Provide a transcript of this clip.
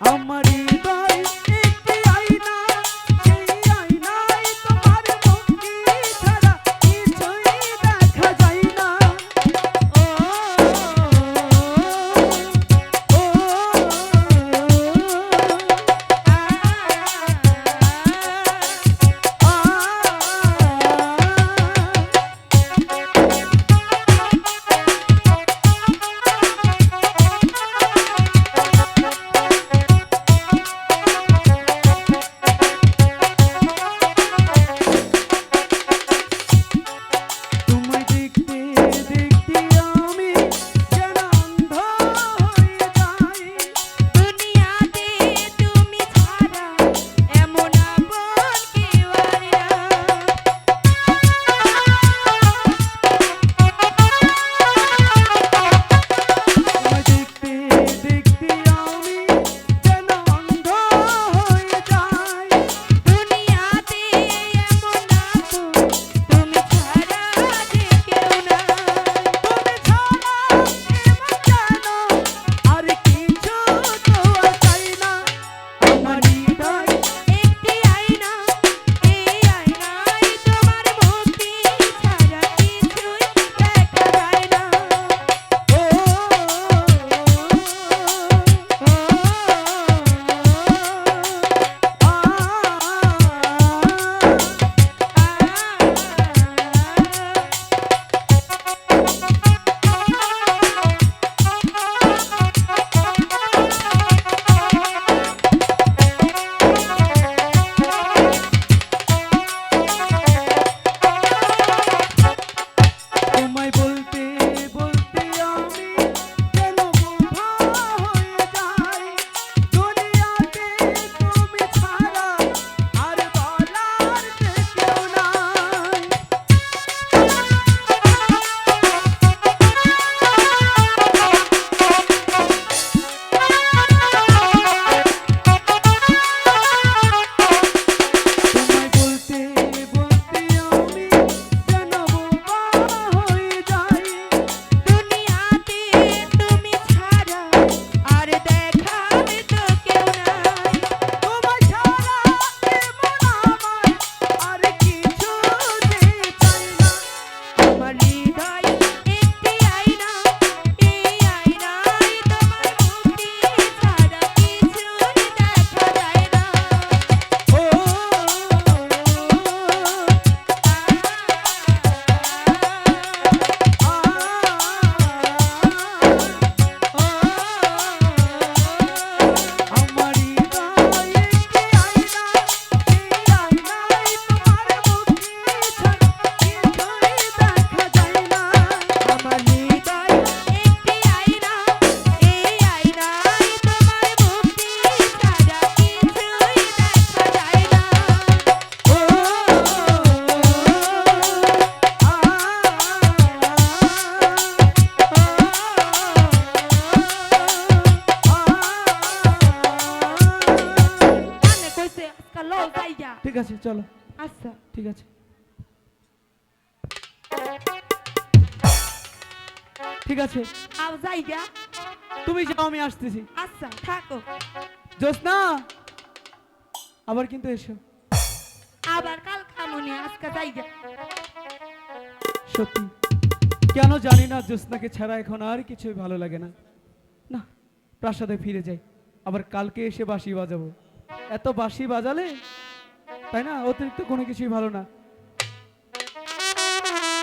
আমার ঠিক আছে চলো। আচ্ছা। ঠিক আছে। ঠিক আছে। আর যাই গা তুমি যাও আমি আসতেছি। আচ্ছা থাকো। জোসনা আবার কিন্তু এসো। আবার কাল খামনি আজকে যাই গা সত্যি। কেন জানি না জোসনাকে ছাড়া এখন আর কিছুই ভালো লাগে না। না প্রাসাদে ফিরে যাই। আবার কালকে এসে বাসি বাজাবো। এত বাঁশি বাজালে? তাই না? অতিরিক্ত কোনো কিছুই ভালো না।